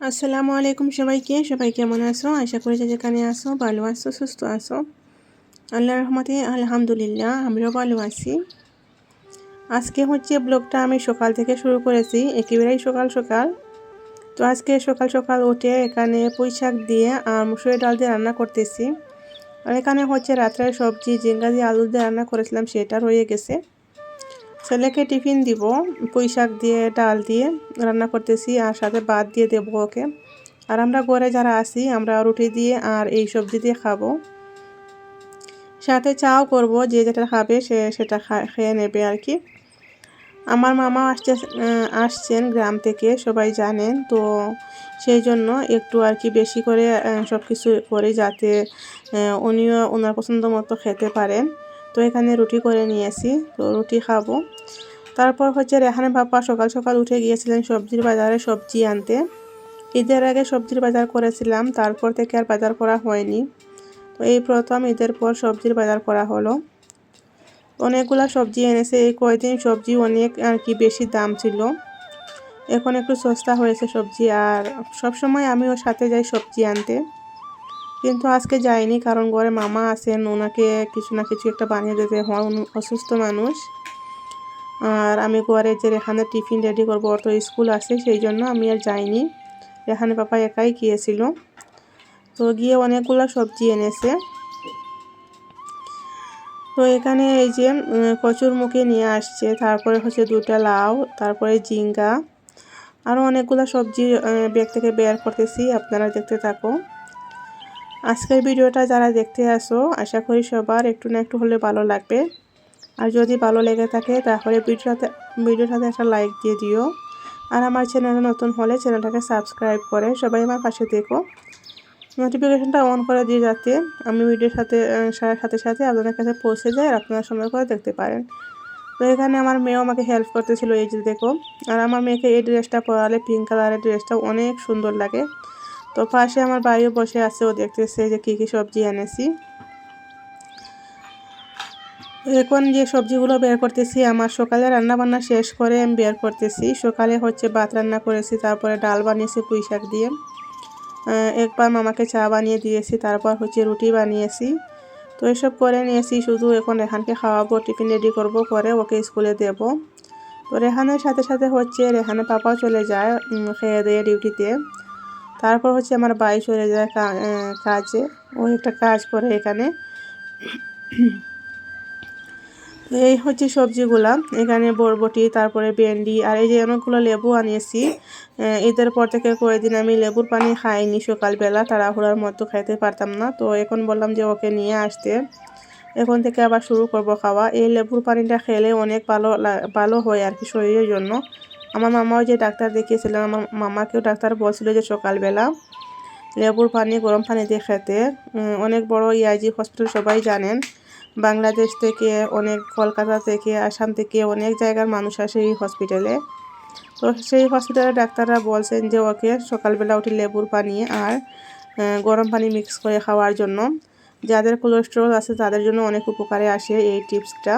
আসসালামু আলাইকুম সবাইকে। সবাই কেমন আছো? আশা করি যে যেখানে আসো ভালো আছো, সুস্থ আছো। আল্লাহ রহমতে আলহামদুলিল্লাহ আমিও ভালো আছি। আজকে হচ্ছে ব্লগটা আমি সকাল থেকে শুরু করেছি, একেবারেই সকাল সকাল। তো আজকে সকাল সকাল উঠে এখানে পুঁই শাক দিয়ে আর মুসুরি ডাল দিয়ে রান্না করতেছি। আর এখানে হচ্ছে রাত্রের সবজি জিঙ্গা দিয়ে আলু দিয়ে রান্না করেছিলাম, সেটা রয়ে গেছে। ছেলেকে টিফিন দিব, পুঁই শাক দিয়ে, ডাল দিয়ে, রান্না করতেছি আর সাথে ভাত দিয়ে দেবো ওকে। আর আমরা ঘরে যারা আছি, আমরা রুটি দিয়ে আর এই সবজি দিয়ে খাব। সাথে চাও করব, যে যেটা খাবে সে সেটা খেয়ে নেবে আর কি। আমার মামা আসছে আসছেন গ্রাম থেকে, সবাই জানেন, তো সেই জন্য একটু আর কি বেশি করে সব কিছু করে যাতে উনিও ওনার পছন্দ মতো খেতে পারেন। তো এখানে রুটি করে নিয়েছি, তো রুটি খাব। তারপর হচ্ছে রেহানে বাপ্পা সকাল সকাল উঠে গিয়েছিলেন সবজির বাজারে সবজি আনতে। ঈদের আগে সবজির বাজার করেছিলাম, তারপর থেকে আর বাজার করা হয়নি। তো এই প্রথম ঈদের পর সবজির বাজার করা হলো। অনেকগুলা সবজি এনেছে, এই কয়দিন সবজি অনেক আর কি বেশি দাম ছিল। এখন একটু সস্তা হয়েছে সবজি আর সব সময় আমিও সাথে যাই সবজি আনতে। কিন্তু আজকে যাইনি কারণ ঘরে মামা আছেন, ওনাকে কিছু না কিছু একটা বানিয়ে দিতে হয় অসুস্থ মানুষ। আর আমি ঘরে যে এখানে টিফিন রেডি করব, ওর তো স্কুল আছে, সেই জন্য আমি আর যাইনি। এখানে পাপা একাই গিয়েছিল। তো গিয়ে অনেকগুলো সবজি এনেছে। তো এখানে এই যে কচুর মুখে নিয়ে আসছে, তারপরে হচ্ছে দুটা লাউ, তারপরে জিঙ্গা আরও অনেকগুলো সবজি ব্যাগ থেকে বের করতেছি, আপনারা দেখতে থাকো। আজকের ভিডিওটা যারা দেখতে আসো, আশা করি সবার একটু না একটু হলে ভালো লাগবে। আর যদি ভালো লেগে থাকে, তাহলে ভিডিওটাতে ভিডিওটাতে একটা লাইক দিয়ে দিও। আর আমার চ্যানেলে নতুন হলে চ্যানেলটাকে সাবস্ক্রাইব করে সবাই আমার পাশে দেখো নোটিফিকেশানটা অন করে দিয়ে যাতে আমি ভিডিওর সাথে সাথে সাথে আপনাদের কাছে পৌঁছে যায় আর আপনারা সময় করে দেখতে পারেন। তো এখানে আমার মেয়েও আমাকে হেল্প করতেছিল, এই যে দেখো। আর আমার মেয়েকে এই ড্রেসটা পরালে পিঙ্ক কালারের ড্রেসটা অনেক সুন্দর লাগে। তো পাশে আমার বাড়িও বসে আছে, ও দেখতেছে যে কী কী সবজি এনেছি। এখন যে সবজিগুলো বের করতেছি, আমার সকালে রান্না বান্না শেষ করে আমি বের করতেছি। সকালে হচ্ছে ভাত রান্না করেছি, তারপরে ডাল বানিয়েছি পুঁই শাক দিয়ে। একবার মামাকে চা বানিয়ে দিয়েছি, তারপর হচ্ছে রুটি বানিয়েছি। তো এসব করে নিয়েছি, শুধু এখন রেহানকে খাওয়াবো, টিফিন রেডি করব করে ওকে স্কুলে দেব। তো রেহানের সাথে সাথে হচ্ছে রেহানের পাপাও চলে যায় খেয়ে দিয়ে ডিউটিতে তারপর হচ্ছে আমার বাই চলে যায় কাজে। ও একটা কাজ করে এখানে। এই হচ্ছে সবজিগুলা। এখানে বরবটি, তারপরে ভেন্ডি, আর এই যে অনেকগুলো লেবু আনিয়েছি। ঈদের পর থেকে কয়েকদিন আমি লেবুর পানি খাইনি সকালবেলা। তাড়াহুড়ার মতো খাইতে পারতাম না। তো এখন বললাম যে ওকে নিয়ে আসতে। এখন থেকে আবার শুরু করব খাওয়া। এই লেবুর পানিটা খেলে অনেক ভালো ভালো হয় আর কি শরীরের জন্য। আমার মামাও যে ডাক্তার দেখিয়েছিলেন আমার মামাকেও ডাক্তার বলছিল যে সকালবেলা লেবুর পানি, গরম পানি খেতে। অনেক বড় ইআইজি হসপিটাল সবাই জানেন। বাংলাদেশ থেকে অনেক, কলকাতা থেকে, আসাম থেকে অনেক জায়গার মানুষ আসে এই হসপিটালে তো সেই হসপিটালে ডাক্তাররা বলছেন যে ওকে সকালবেলা উঠে লেবুর পানি আর গরম পানি মিক্স করে খাওয়ার জন্য। যাদের কোলেস্ট্রল আছে তাদের জন্য অনেক উপকারে আসে এই টিপসটা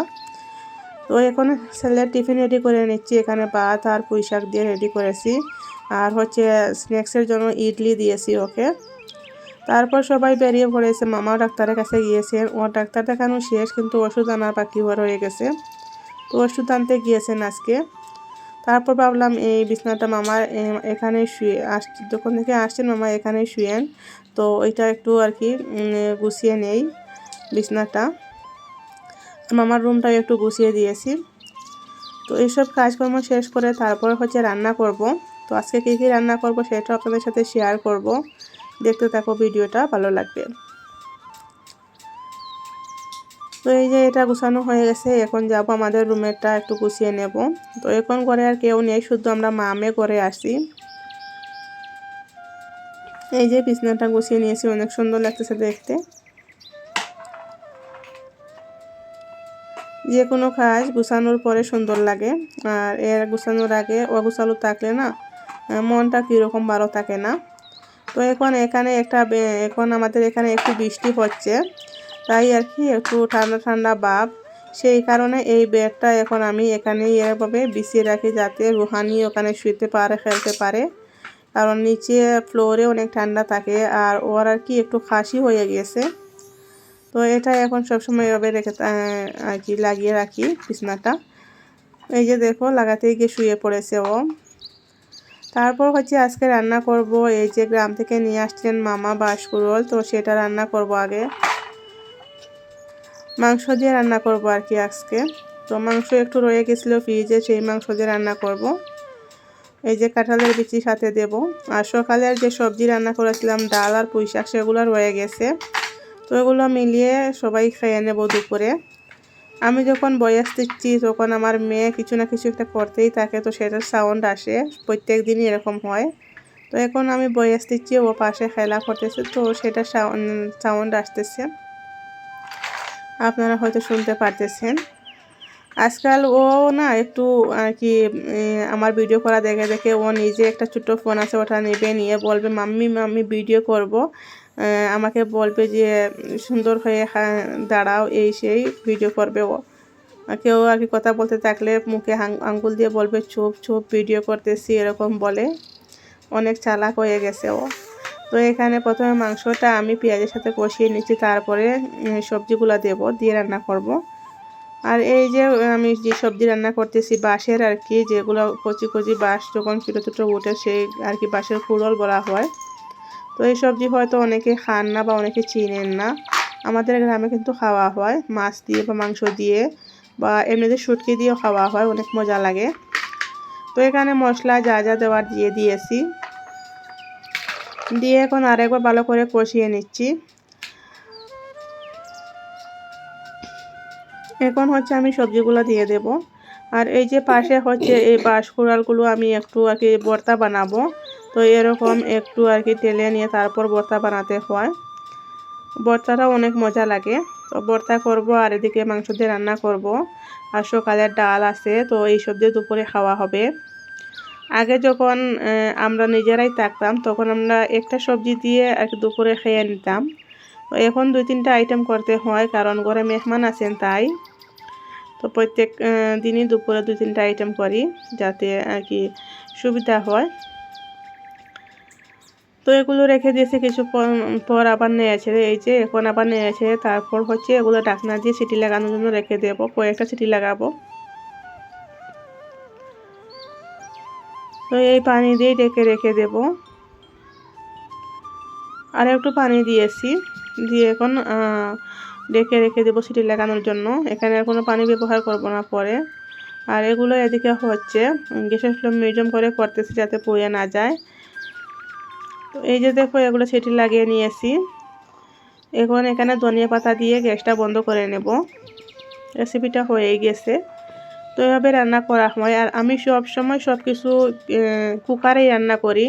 তো এখন ছেলের টিফিন রেডি করে নিচ্ছি। এখানে ভাত আর পুঁই শাক দিয়ে রেডি করেছি। আর হচ্ছে স্ন্যাক্সের জন্য ইডলি দিয়েছি ওকে। তারপর সবাই বেরিয়ে পড়েছে। মামাও ডাক্তারের কাছে গিয়েছেন ও ডাক্তার দেখানো শেষ, কিন্তু ওষুধ আনার বাকি হয়ে গেছে। তো ওষুধ আনতে গিয়েছেন আজকে। তারপর ভাবলাম, এই বিছনাটা মামার এখানে শুয়ে আস যখন থেকে আসছেন, মামা এখানে শুয়েন। তো ওইটা একটু আর কি গুছিয়ে নেই বিছনাটা। মামার রুমটাও একটু গুছিয়ে দিয়েছি। তো এইসব কাজকর্ম শেষ করে তারপর হচ্ছে রান্না করব। তো আজকে কী কী রান্না করব সেটা আপনাদের সাথে শেয়ার করব। দেখতে থাকো ভিডিওটা, ভালো লাগবে। তো এই যে এটা গুছানো হয়ে গেছে, এখন যাব আমাদের রুমেরটা একটু গুছিয়ে নেব। তো এখন ঘরে আর কেউ নেই, শুধু আমরা মামে করে আসি এই যে বিছনাটা গুছিয়ে নিয়েছি, অনেক সুন্দর লাগতেছে দেখতে। যে কোনো কাজ গুছানোর পরে সুন্দর লাগে। আর এর গুছানোর আগে অগুছালো থাকলে না মনটা কীরকম ভালো থাকে না। তো এখন এখানে একটা এখন আমাদের এখানে একটু বৃষ্টি হচ্ছে, তাই আর কি একটু ঠান্ডা ঠান্ডা ভাব। সেই কারণে এই বেডটা এখন আমি এখানে এভাবে বিছিয়ে রাখি যাতে রুহানি ওখানে শুতে পারে, খেলতে পারে। কারণ নিচে ফ্লোরে অনেক ঠান্ডা থাকে, আর ওর আর কি একটু খাসি হয়ে গেছে। তো এটা এখন সবসময় এভাবে রেখে আর কি লাগিয়ে রাখি বিছনাটা। এই যে দেখো, লাগাতেই গিয়ে শুয়ে পড়েছে ও। তারপর হচ্ছে আজকে রান্না করব, এই যে গ্রাম থেকে নিয়ে আসছেন মামা বাঁশকুড়োল, তো সেটা রান্না করব আগে। মাংস দিয়ে রান্না করব আর কি আজকে। তো মাংস একটু রয়ে গেছিল ফ্রিজে, সেই মাংস দিয়ে রান্না করব। এই যে কাঁঠালের বিচি সাথে দেব। আর সকালের যে সবজি রান্না করেছিলাম, ডাল আর পুঁই শাক সেগুলো রয়ে গেছে। তো এগুলো মিলিয়ে সবাই খেয়ে নেব দুপুরে। আমি যখন বয়স দিচ্ছি তখন আমার মেয়ে কিছু না কিছু একটা করতেই থাকে, তো সেটার সাউন্ড আসে, প্রত্যেক দিনই এরকম হয়। তো এখন আমি বয়স দিচ্ছি ও পাশে খেলা করতেছে, তো সেটা সাউন্ড আসতেছে। আপনারা হয়তো শুনতে পারতেছেন। আজকাল ও না একটু আর কি আমার ভিডিও করা দেখে দেখে ও নিজে একটা ছোট্ট ফোন আছে, ওটা নেবে, নিয়ে বলবে, মাম্মি মাম্মি ভিডিও করব। আমাকে বলবে যে, সুন্দর হয়ে দাঁড়াও, এই সেই ভিডিও করবে ও। কেউ আর কি কথা বলতে থাকলে মুখে আঙ্গুল দিয়ে বলবে, চুপ চুপ ভিডিও করতেছি, এরকম বলে। অনেক চালাক হয়ে গেছে ও। তো এখানে প্রথমে মাংসটা আমি পেঁয়াজের সাথে কষিয়ে নিচ্ছি, তারপরে সবজিগুলো দেব, দিয়ে রান্না করব। আর এই যে, আমি যে সবজি রান্না করতেছি, বাঁশের আর কি, যেগুলো কচি কচি বাঁশ যখন ছোটো ছোটো উঠে, সেই আর কি বাঁশের কুড়ল বলা হয়। তো এই সবজি হয়তো অনেকে খান না বা অনেকে চিনেন না, আমাদের গ্রামে কিন্তু খাওয়া হয়। মাছ দিয়ে বা মাংস দিয়ে বা এমনিতে শুটকি দিয়েও খাওয়া হয়, অনেক মজা লাগে। তো এখানে মশলা যা যা দেওয়ার দিয়ে দিয়েছি। দিয়ে এখন আরেকবার ভালো করে কষিয়ে নিচ্ছি। এখন হচ্ছে আমি সবজিগুলো দিয়ে দেব। আর এই যে পাশে হচ্ছে এই বাঁশ কুড়ালগুলো আমি একটু আর কি বর্তা বানাবো। তো এরকম একটু আর কি তেলে নিয়ে তারপর বর্তা বানাতে হয়। বর্তাটাও অনেক মজা লাগে। তো বর্তা করব আর এদিকে মাংস দিয়ে রান্না করব। আর সকালের ডাল আছে, তো এই সব দিয়ে দুপুরে খাওয়া হবে। আগে যখন আমরা নিজেরাই থাকতাম, তখন আমরা একটা সবজি দিয়ে আর কি দুপুরে খেয়ে নিতাম। এখন দুই তিনটা আইটেম করতে হয়, কারণ ঘরে মেহমান আছেন তাই। তো প্রত্যেক দিনই দুপুরে দুই তিনটা আইটেম করি, যাতে আর কি সুবিধা হয়। তো এগুলো রেখে দিয়েছে, কিছু পর আবার নিয়েছে এই যে এখন আবার নিয়েছে তারপর হচ্ছে এগুলো ডাকনা দিয়ে সিটি লাগানোর জন্য রেখে দেবো, কয়েকটা সিটি লাগাবো। তো এই পানি দিয়ে ডেকে রেখে দেব। আর একটু পানি দিয়েছি দিয়ে এখন ডেকে রেখে দেবো সিটি লাগানোর জন্য। এখানে আর কোনো পানি ব্যবহার করব না পরে। আর এগুলো এদিকে হচ্ছে, গ্যাসের ফ্লেম মিডিয়াম করে করতেছি যাতে পুড়ে না যায়। তো এই যে দেখো, এগুলো সেটি লাগিয়ে নিয়েছি এখন এখানে ধনিয়া পাতা দিয়ে গ্যাসটা বন্ধ করে নেব। রেসিপিটা হয়ে গেছে। তো এভাবে রান্না করা হয়। আর আমি সব সময় সব কিছু কুকারেই রান্না করি।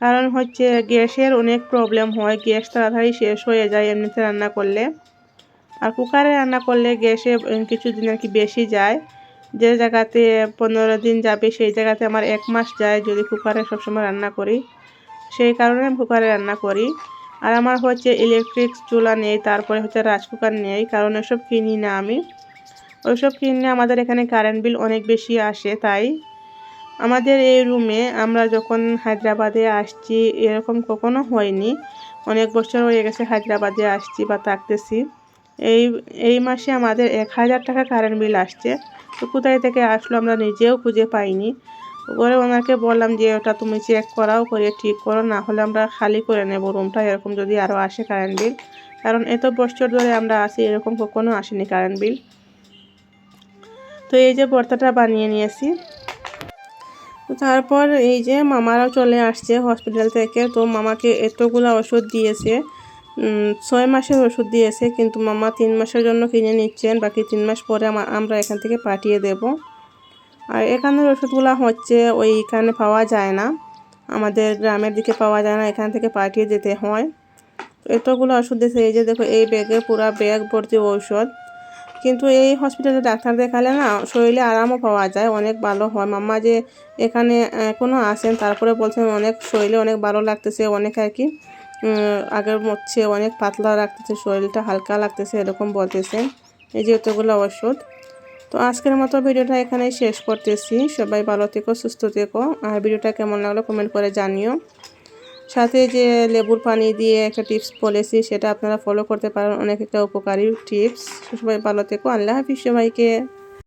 কারণ হচ্ছে গ্যাসের অনেক প্রবলেম হয়। গ্যাস তাড়াতাড়ি শেষ হয়ে যায় এমনিতে রান্না করলে। আর কুকারে রান্না করলে গ্যাসে কিছুদিন আর কি বেশি যায়। যে জায়গাতে পনেরো দিন যাবে, সেই জায়গাতে আমার এক মাস যায় যদি কুকারে সবসময় রান্না করি। সেই কারণে আমি কুকারে রান্না করি। আর আমার হচ্ছে ইলেকট্রিক চুলা নেই, তারপরে হচ্ছে রাজ কুকার নেই, কারণ এসব কিনি না আমি। ওইসব কিনলে আমাদের এখানে কারেন্ট বিল অনেক বেশি আসে, তাই। আমাদের এই রুমে আমরা যখন হায়দ্রাবাদে আসছি, এরকম কখনো হয়নি। অনেক বছর হয়ে গেছে হায়দ্রাবাদে আসছি বা থাকতেছি। এই এই মাসে আমাদের এক হাজার টাকা কারেন্ট বিল আসছে। তো কোথায় থেকে আসলো আমরা নিজেও খুঁজে পাইনি। পরে ওনাকে বললাম যে, ওটা তুমি চেক করাও করে ঠিক করো, না হলে আমরা খালি করে নেব রুমটা এরকম যদি আরও আসে কারেন্ট বিল কারণ এত বছর ধরে আমরা আসি এরকম কখনো আসেনি কারেন্ট বিল তো এই যে ভর্তাটা বানিয়ে নিয়েছি। তো তারপর এই যে মামারাও চলে আসছে হসপিটাল থেকে। তো মামাকে এতগুলো ওষুধ দিয়েছে। ছয় মাসের ওষুধ দিয়েছে, কিন্তু মামা তিন মাসের জন্য কিনে নিচ্ছেন। বাকি তিন মাস পরে আমরা এখান থেকে পাঠিয়ে দেব। আর এখানের ওষুধগুলো হচ্ছে ওই এখানে পাওয়া যায় না। আমাদের গ্রামের দিকে পাওয়া যায় না, এখান থেকে পাঠিয়ে দিতে হয়। এতগুলো ওষুধ দিয়েছে, এই যে দেখো, এই ব্যাগে পুরো ব্যাগ ভর্তি ঔষধ। কিন্তু এই হসপিটালে ডাক্তার দেখালে না, শরীরে আরামও পাওয়া যায়, অনেক ভালো হয়। মাম্মা যে এখানে এখনও আসেন, তারপরে বলছেন অনেক শরীরে অনেক ভালো লাগতেছে, অনেক আর কি আগের মরছে অনেক পাতলা রাখতেছে শরীরটা হালকা লাগতেছে, এরকম বলতেছে। এই যে এতগুলো ওষুধ। তো আজকের মতো ভিডিওটা এখানে শেষ করতেছি। সবাই ভালো থেকো, সুস্থ থেকো। আর ভিডিওটা কেমন লাগল কমেন্ট করে জানিও। সাথে যে লেবুর পানি দিয়ে একটা টিপস বলেছি, সেটা আপনারা ফলো করতে পারেন। অনেক একটা উপকারী টিপস সবাই ভালো থেকো। আল্লাহ হাফিজ সবাইকে।